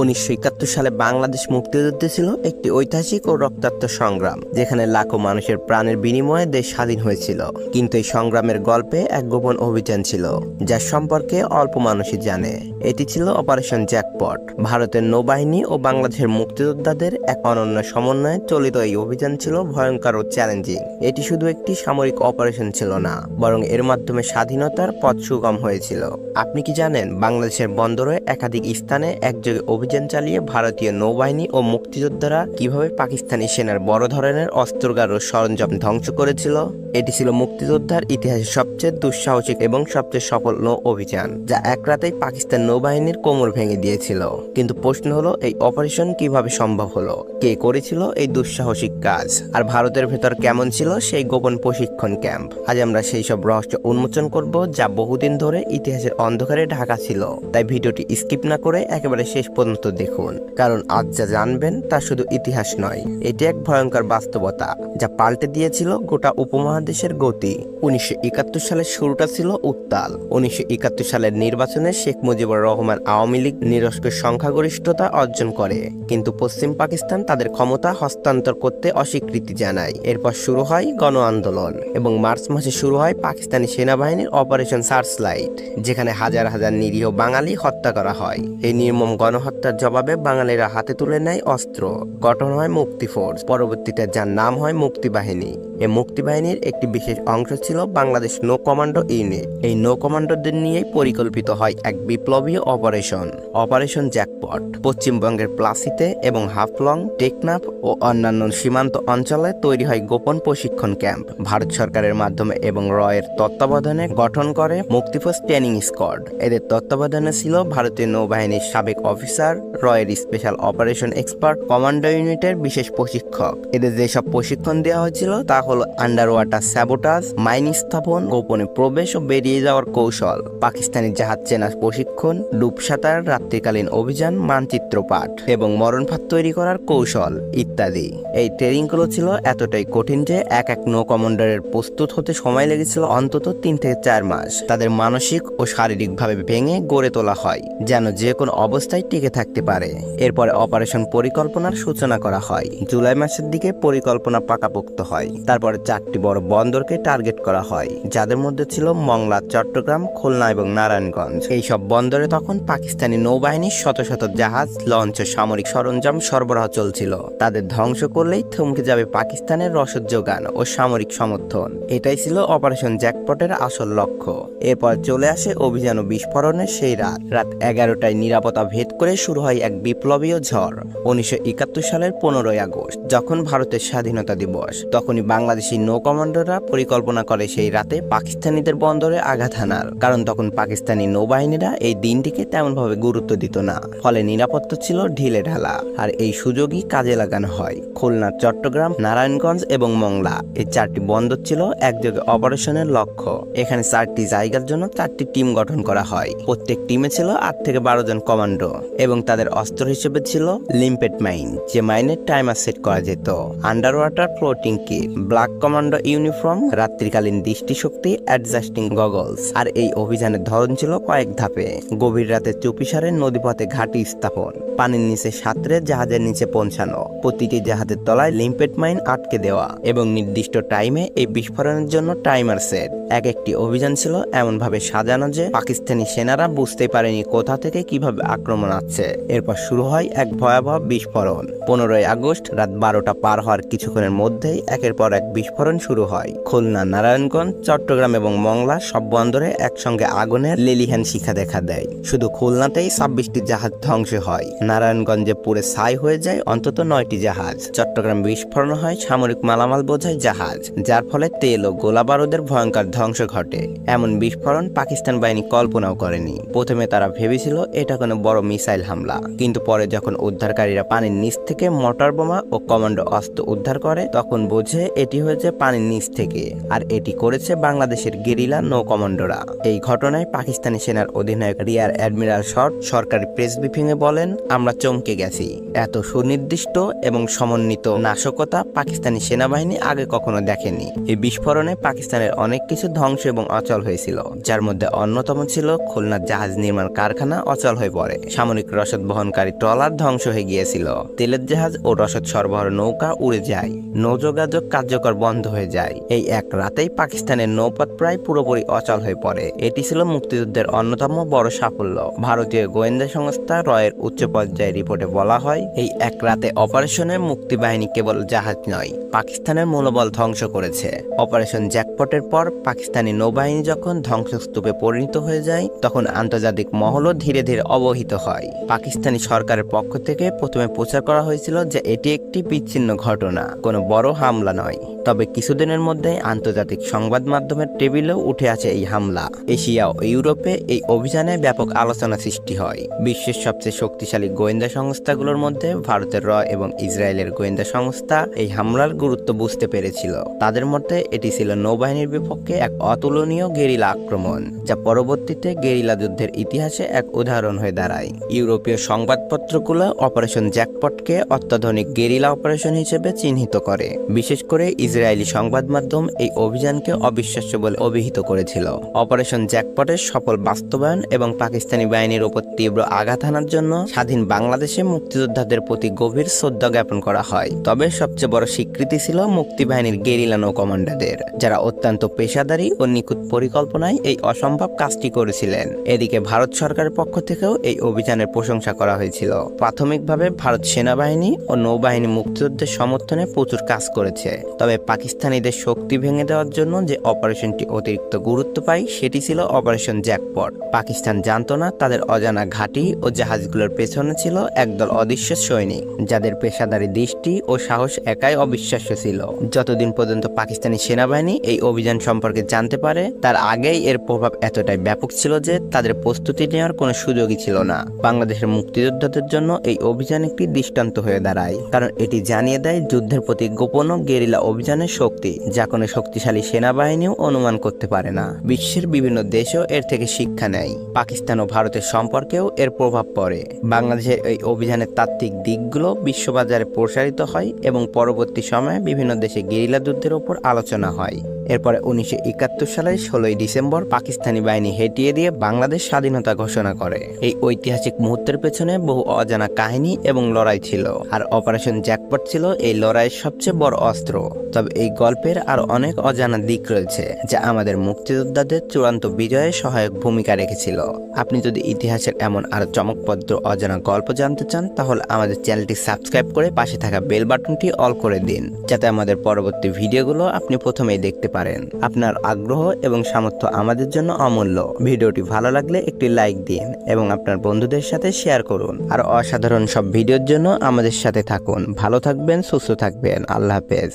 উনিশশো একাত্তর সালে বাংলাদেশ মুক্তিযুদ্ধ ছিল একটি ঐতিহাসিক ও রক্তাক্ত সংগ্রাম, যেখানে লাখো মানুষের প্রাণের বিনিময়ে দেশ স্বাধীন হয়েছিল। কিন্তু এই সংগ্রামের গল্পে এক গোপন অভিযান ছিল যার সম্পর্কে অল্প মানুষই জানে। এটি ছিল অপারেশন জ্যাকপট। ভারতের নৌবাহিনী ও বাংলাদেশের মুক্তিযোদ্ধাদের এক অনন্য সমন্বয়ে চলিত এই অভিযান ছিল ভয়ঙ্কর ও চ্যালেঞ্জিং। এটি শুধু একটি সামরিক অপারেশন ছিল না, বরং এর মাধ্যমে স্বাধীনতার পথ সুগম হয়েছিল। আপনি কি জানেন, বাংলাদেশের বন্দরে একাধিক স্থানে একযোগে অভিযান চালিয়ে ভারতীয় নৌবাহিনী ও মুক্তিযোদ্ধারা কীভাবে পাকিস্তানি সেনার বড় ধরনের অস্ত্রগার ও সরঞ্জাম ধ্বংস করেছিল, এটি ছিল মুক্তিযোদ্ধার ইতিহাসে সবচেয়ে দুঃসাহসিক এবং সবচেয়ে সফল নৌ অভিযান, যা এক রাতেই পাকিস্তান নৌবাহিনীর কোমর ভেঙে দিয়েছিল। কিন্তু প্রশ্ন হলো, এই অপারেশন কীভাবে সম্ভব হলো? কে করেছিল এই দুঃসাহসিক কাজ? আর ভারতের ভেতর কেমন ছিল সেই গোপন প্রশিক্ষণ ক্যাম্প? আজ আমরা সেই সব রহস্য উন্মোচন করব, যা বহুদিন ধরে ইতিহাসের অন্ধকারে ঢাকা ছিল। তাই ভিডিওটি স্কিপ না করে একেবারে শেষ পর্যন্ত দেখুন, কারণ আজ যা জানবেন তা শুধু ইতিহাস নয়, এটি এক ভয়ঙ্কর বাস্তবতা, যা পাল্টে দিয়েছিল গোটা উপমহাদেশের গতি। উনিশশো একাত্তর সালের শুরুটা ছিল উত্তাল। উনিশশো একাত্তর সালের নির্বাচনে শেখ মুজিবুর রহমান আওয়ামী লীগ নিরস্কের সংখ্যাগরিষ্ঠতা অর্জন করে, কিন্তু পশ্চিম পাকিস্তান তাদের ক্ষমতা হস্তান্তর করতে অস্বীকৃতি জানায়। এরপর শুরু হয় গণ আন্দোলন এবং মার্চ মাসে শুরু হয় পাকিস্তানি সেনাবাহিনীর অপারেশন সার্চ লাইট যেখানে হাজার হাজার নিরীহ বাঙালি হত্যা করা হয়। এই নির্মম গণহত্যার জবাবে বাঙালিরা হাতে তুলে নেয় অস্ত্র। গঠন হয় মুক্তি ফোর্স। পরবর্তীতে যার নাম হয় মুক্তি বাহিনী। এই মুক্তি বাহিনীর একটি বিশেষ অংশ ছিল বাংলাদেশ নৌ কমান্ডো ইউনিট। এই নৌ কমান্ডোদের নিয়েই পরিকল্পিত হয় এক বিপ্লবী অপারেশন। Operation jackpot. পশ্চিমবঙ্গের প্লাসিতে এবং হাফলং, টেকনাফ ও অন্যান্য সীমান্ত অঞ্চলে তৈরি হয় গোপন প্রশিক্ষণ ক্যাম্প। ভারত সরকারের মাধ্যমে এবং রয়ের তত্ত্বাবধানে গঠন করে মুক্তিফোর্স ট্রেনিং স্কোয়াড। এদের তত্ত্বাবধানে ছিল ভারতীয় নৌবাহিনীর সাবেক অফিসার রয়ের স্পেশাল অপারেশন এক্সপার্ট কমান্ডো ইউনিটের বিশেষ প্রশিক্ষক। এদের যেসব প্রশিক্ষণ দেওয়া হয়েছিল, তা হলো আন্ডার ওয়াটার স্যাবোটাজ, মাইন স্থাপন, গোপনে প্রবেশ ও বেরিয়ে যাওয়ার কৌশল, পাকিস্তানি জাহাজ চেনার প্রশিক্ষণ ডুবসাঁতার রাত্রিকালীন অভিযান, মানচিত্র পাঠ এবং মরণফাত তৈরি করার কৌশল ইত্যাদি। এই ট্রেনিংগুলো ছিল এতটাই কঠিন যে এক এক নৌ কমান্ডারের প্রস্তুত হতে সময় লেগেছিল অন্তত তিন থেকে চার মাস। তাদের মানসিক ও শারীরিকভাবে ভেঙে গড়ে তোলা হয়, যেন যে কোনো অবস্থায় টিকে থাকতে পারে। এরপরে অপারেশন পরিকল্পনার সূচনা করা হয়। জুলাই মাসের দিকে পরিকল্পনা পাকাপোক্ত হয়। তারপরে চারটি বড় বন্দরকে টার্গেট করা হয়, যাদের মধ্যে ছিল মংলা, চট্টগ্রাম, খুলনা এবং নারায়ণগঞ্জ। এই সব বন্দরে তখন পাকিস্তানি নৌবাহিনীর শত শত জাহাজ, লঞ্চ সামরিক সরঞ্জাম সরবরাহ চলছিল। তাদের ধ্বংস করলেই থমকে যাবে পাকিস্তানের রসদ যোগান ও সামরিক সমর্থন। এটাই ছিল অপারেশন জ্যাকপটের আসল লক্ষ্য। এরপর চলে আসে অভিযান ও বিস্ফোরণের সেই রাত। রাত এগারোটায় নিরাপত্তা ভেদ করে শুরু হয় এক বিপ্লবীয় ঝড়, উনিশশো একাত্তর সালের পনেরোই আগস্ট, যখন ভারতের স্বাধীনতা দিবস। তখনই বাংলাদেশি নৌ কমান্ডোরা পরিকল্পনা করে সেই রাতে পাকিস্তানিদের বন্দরে আঘাত হানার। কারণ তখন পাকিস্তানি নৌবাহিনীরা এই দিনটিকে তেমনভাবে গুরুত্ব দিত না। ফলে নিরাপত্তা ছিল ঢিলে ঢালা। আর এই সুযোগই কাজে লাগানো হয়। খুলনা, চট্টগ্রাম, নারায়ণগঞ্জ এবং মংলা এই চারটি বন্দর ছিল একযোগে অপারেশনের লক্ষ্য। এখানে চারটি জায়গার জন্য চারটি টিম গঠন করা হয়। প্রত্যেক টিমে ছিল আট থেকে বারো জন কমান্ডো। এবং তাদের অস্ত্র হিসেবে ছিল লিম্পেট মাইন, যে মাইনের টাইমার সেট করা যেত। Under water floating kit black commando uniform, রাত্রিকালীন দৃষ্টিশক্তি, অ্যাডজাস্টিং গগলস, আর এই অভিযানের ধরন ছিল কয়েক ধাপে। গভীর রাতে চুপিসারে নদীপথে ঘাঁটি স্থাপন, পানির নিচে সাঁতরে জাহাজের নিচে পৌঁছানো, প্রতিটি জাহাজের তলায় লিম্পেট মাইন আটকে দেওয়া, এবং নির্দিষ্ট টাইমে এই বিস্ফোরণের জন্য টাইমার সেট। এক একটি অভিযান ছিল এমনভাবে সাজানো যে পাকিস্তানি সেনারা বুঝতে পারেনি কোথা থেকে কীভাবে আক্রমণ আসছে। এরপর শুরু হয় এক ভয়াবহ বিস্ফোরণ। পনেরোই আগস্ট রাত বারোটা পার হওয়ার কিছুক্ষণের মধ্যেই একের পর এক বিস্ফোরণ শুরু হয়। খুলনা, নারায়ণগঞ্জ, চট্টগ্রাম এবং মংলা সব বন্দরে একসঙ্গে আগুনের লিলিহান শিখা দেখা দেয়। শুধু খুলনাতেই ছাব্বিশটি জাহাজ ধ্বংস হয়। নারায়ণগঞ্জে পুরে ছাই হয়ে যায় অন্তত নয়টি জাহাজ। চট্টগ্রাম বিস্ফোরণ হয় সামরিক মালামাল বোঝায় জাহাজ, যার ফলে তেল ও গোলাবারুদের ভয়ঙ্কর ধ্বংস ঘটে। এমন বিস্ফোরণ পাকিস্তান বাহিনী কল্পনাও করেনি। প্রথমে তারা ভেবেছিল এটা কোনো বড় মিসাইল হামলা। কিন্তু পরে যখন উদ্ধারকারীরা পানির নিচ থেকে মোটর বোমা ও কমান্ডো অস্ত্র উদ্ধার করে, তখন বোঝে এটি হয়েছে পানির নিচ থেকে। আর এটি করেছে বাংলাদেশের গেরিলা নৌ কমান্ডোরা। এই ঘটনায় পাকিস্তানি সেনার অধিনায়ক রিয়ার অ্যাডমিরাল শট সরকারি প্রেস ব্রিফিংয়ে বলেন, আমরা চমকে গেছি। এত সুনির্দিষ্ট এবং সমন্বিত নাশকতা পাকিস্তানি সেনাবাহিনী আগে কখনো দেখেনি। এই বিস্ফোরণে পাকিস্তানের অনেক কিছু কিছু ধ্বংস এবং অচল হয়েছিল, যার মধ্যে অন্যতম ছিল খুলনা জাহাজ নির্মাণ কারখানা অচল হয়ে পড়ে। সামরিক রসদ বহনকারী ট্রলার ধ্বংস হয়ে গিয়েছিল। তেলের জাহাজ ও রসদ সরবরাহ নৌকা উড়ে যায়, নৌযোগাযোগ কার্যকর বন্ধ হয়ে যায়। এই এক রাতেই পাকিস্তানের নৌপথ প্রায় পুরোপুরি অচল হয়ে পড়ে। এটি ছিল মুক্তিযুদ্ধের অন্যতম বড় সাফল্য। ভারতীয় গোয়েন্দা সংস্থা রয়ের উচ্চ পর্যায়ে রিপোর্টে বলা হয়, এই এক রাতে অপারেশনে মুক্তিবাহিনী কেবল জাহাজ নয়, পাকিস্তানের মনোবল ধ্বংস করেছে। অপারেশন জ্যাকপটের পর পাকিস্তানি নৌবাহিনী যখন ধ্বংসস্তূপে পরিণত হয়ে যায়, তখন আন্তর্জাতিক মহলও ধীরে ধীরে অবহিত হয়। পাকিস্তানি সরকারের পক্ষ থেকে প্রথমে প্রচার করা হয়েছিল যে এটি একটি বিচ্ছিন্ন ঘটনা, কোনো বড় হামলা নয়। তবে কিছুদিনের মধ্যে আন্তর্জাতিক সংবাদ মাধ্যমের টেবিলেও উঠে আছে এই হামলা। এশিয়া ও ইউরোপে এই অভিযানে ব্যাপক আলোচনা সৃষ্টি হয়। বিশ্বের সবচেয়ে শক্তিশালী গোয়েন্দা সংস্থাগুলোর মধ্যে ভারতের র এবং ইসরায়েলের গোয়েন্দা সংস্থা এই হামলার গুরুত্ব বুঝতে পেরেছিল। তাদের মধ্যে এটি ছিল নৌবাহিনীর বিপক্ষে এক অতুলনীয় গেরিলা আক্রমণ, যা পরবর্তীতে গেরিলা যুদ্ধের ইতিহাসে এক উদাহরণ হয়ে দাঁড়ায়। ইউরোপীয় সংবাদপত্রগুলো অপারেশন জ্যাকপটকে অত্যাধুনিক গেরিলা অপারেশন হিসেবে চিহ্নিত করে। বিশেষ করে ইসরায়েলি সংবাদ মাধ্যম এই অভিযানকে অবিশ্বাস্য বলে অভিহিত করেছিল। অপারেশন জ্যাকপটের সফল বাস্তবায়ন এবং পাকিস্তানি বাহিনীর উপর তীব্র আঘাত হানার জন্য স্বাধীন বাংলাদেশে মুক্তিযোদ্ধাদের প্রতি গভীর শ্রদ্ধা জ্ঞাপন করা হয়। তবে সবচেয়ে বড় স্বীকৃতি ছিল মুক্তিবাহিনীর গেরিলা নৌ কমান্ডারদের, যারা অত্যন্ত পেশাদারী ও নিখুঁত পরিকল্পনায় এই অসম্ভব কাজটি করেছিলেন। এদিকে ভারত সরকারের পক্ষ থেকেও এই অভিযানের প্রশংসা করা হয়েছিল। প্রাথমিকভাবে ভারত সেনাবাহিনী ও নৌবাহিনী মুক্তিযুদ্ধের সমর্থনে প্রচুর কাজ করেছে। তবে পাকিস্তানিদের শক্তি ভেঙে দেওয়ার জন্য যে অপারেশনটি অতিরিক্ত গুরুত্ব পায় সেটি ছিল অপারেশন জ্যাকপট। পাকিস্তান জানতো না তাদের অজানা ঘাঁটি ও জাহাজগুলোর পেছনে ছিল একদল অদৃশ্য সৈনিক, যাদের পেশাদারি দৃষ্টি ও সাহস একাই অবিশ্বাস্য ছিল। যতদিন পর্যন্ত পাকিস্তানি সেনাবাহিনী এই অভিযান সম্পর্কে জানতে পারে, তার আগেই এর প্রভাব এতটাই ব্যাপক ছিল যে তাদের প্রস্তুতি নেওয়ার কোনো সুযোগই ছিল না। বাংলাদেশের মুক্তিযোদ্ধাদের জন্য এই অভিযান একটি দৃষ্টান্ত হয়ে দাঁড়ায়, কারণ এটি জানিয়ে দেয় যুদ্ধের প্রতি গোপন গেরিলা অভিযানের শক্তি, যা কোনো শক্তিশালী সেনাবাহিনীও অনুমান করতে পারে না। বিশ্বের বিভিন্ন দেশও এর থেকে শিক্ষা নেয়। পাকিস্তান ও ভারতের সম্পর্কেও এর প্রভাব পড়ে। বাংলাদেশের এই অভিযানের তাত্ত্বিক দিকগুলো বিশ্ববাজারে প্রসারিত হয় এবং পরবর্তী সময়ে বিভিন্ন দেশে গেরিলা যুদ্ধের ওপর আলোচনা হয়। এরপরে উনিশশো একাত্তর সালের ষোলোই ডিসেম্বর পাকিস্তানি বাহিনী হেঁটিয়ে দিয়ে বাংলাদেশ স্বাধীনতা ঘোষণা করে। এই ঐতিহাসিক মুহূর্তের পেছনে বহু অজানা কাহিনী এবং লড়াই ছিল, আর অপারেশন জ্যাকপট ছিল এই লড়াইয়ের সবচেয়ে বড় অস্ত্র। তবে এই গল্পের আর অনেক অজানা দিক রয়েছে, যা আমাদের মুক্তিযোদ্ধাদের চূড়ান্ত বিজয়ে সহায়ক ভূমিকা রেখেছিল। আপনি যদি ইতিহাসের এমন আরও চমকপদ্র অজানা গল্প জানতে চান, তাহলে আমাদের চ্যানেলটি সাবস্ক্রাইব করে পাশে থাকা বেল বাটনটি অল করে দিন, যাতে আমাদের পরবর্তী ভিডিওগুলো আপনি প্রথমেই দেখতে পারেন। আপনার আগ্রহ এবং সামর্থ্য আমাদের জন্য অমূল্য। ভিডিওটি ভালো লাগলে একটি লাইক দিন এবং আপনার বন্ধুদের সাথে শেয়ার করুন। আর অসাধারণ সব ভিডিওর জন্য আমাদের সাথে থাকুন। ভালো থাকবেন, সুস্থ থাকবেন। আল্লাহ হাফেজ।